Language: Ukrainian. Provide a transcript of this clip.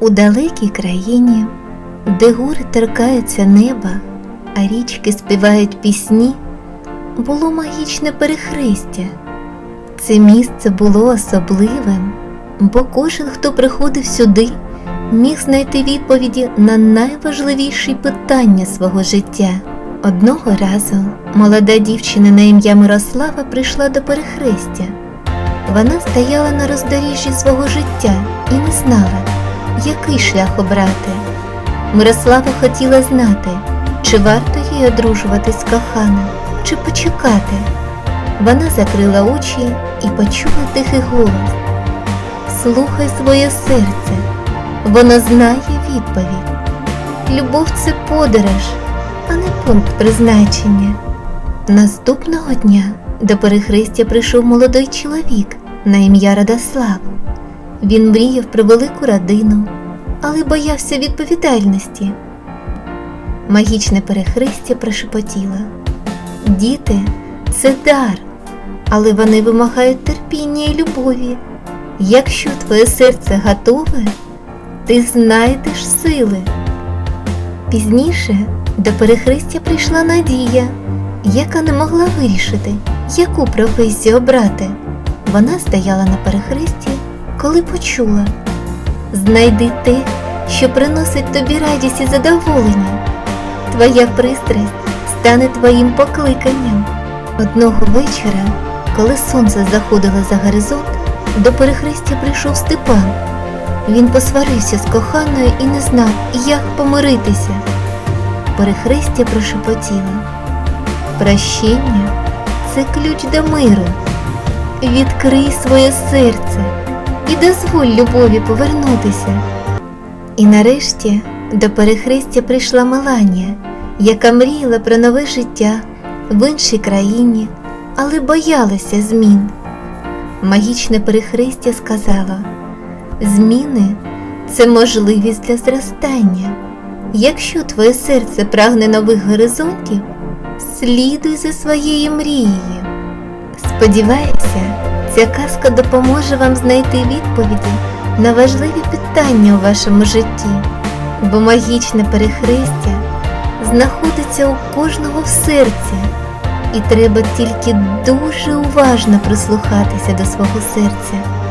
У далекій країні, де гори торкаються неба, а річки співають пісні, було магічне перехрестя. Це місце було особливим, бо кожен, хто приходив сюди, міг знайти відповіді на найважливіші питання свого життя. Одного разу молода дівчина на ім'я Мирослава прийшла до перехрестя. Вона стояла на роздоріжжі свого життя і не знала, який шлях обрати. Мирослава хотіла знати, чи варто їй одружуватись з коханим, чи почекати. Вона закрила очі і почула тихий голос. Слухай своє серце, воно знає відповідь. Любов це подорож, а не пункт призначення. Наступного дня до перехрестя прийшов молодий чоловік на ім'я Радослав. Він мріяв про велику родину, але боявся відповідальності. Магічне перехрестя прошепотіло. Діти це дар, але вони вимагають терпіння і любові. Якщо твоє серце готове, ти знайдеш сили. Пізніше до перехрестя прийшла Надія, яка не могла вирішити, яку професію обрати. Вона стояла на перехресті, коли почула Знайди те, що приносить тобі радість і задоволення. Твоя пристрасть стане твоїм покликанням. Одного вечора, коли сонце заходило за горизонт, до перехрестя прийшов Степан. Він посварився з коханою і не знав, як помиритися. Перехрестя прошепотіло. Прощення це ключ до миру. Відкрий своє серце і дозволь любові повернутися. І нарешті до перехрестя прийшла Меланія, яка мріяла про нове життя в іншій країні, але боялася змін. Магічне перехрестя сказало: зміни це можливість для зростання. Якщо твоє серце прагне нових горизонтів, слідуй за своєю мрією. Сподіваюся, ця казка допоможе вам знайти відповіді на важливі питання у вашому житті, бо магічне перехрестя знаходиться у кожного в серці, і треба тільки дуже уважно прислухатися до свого серця.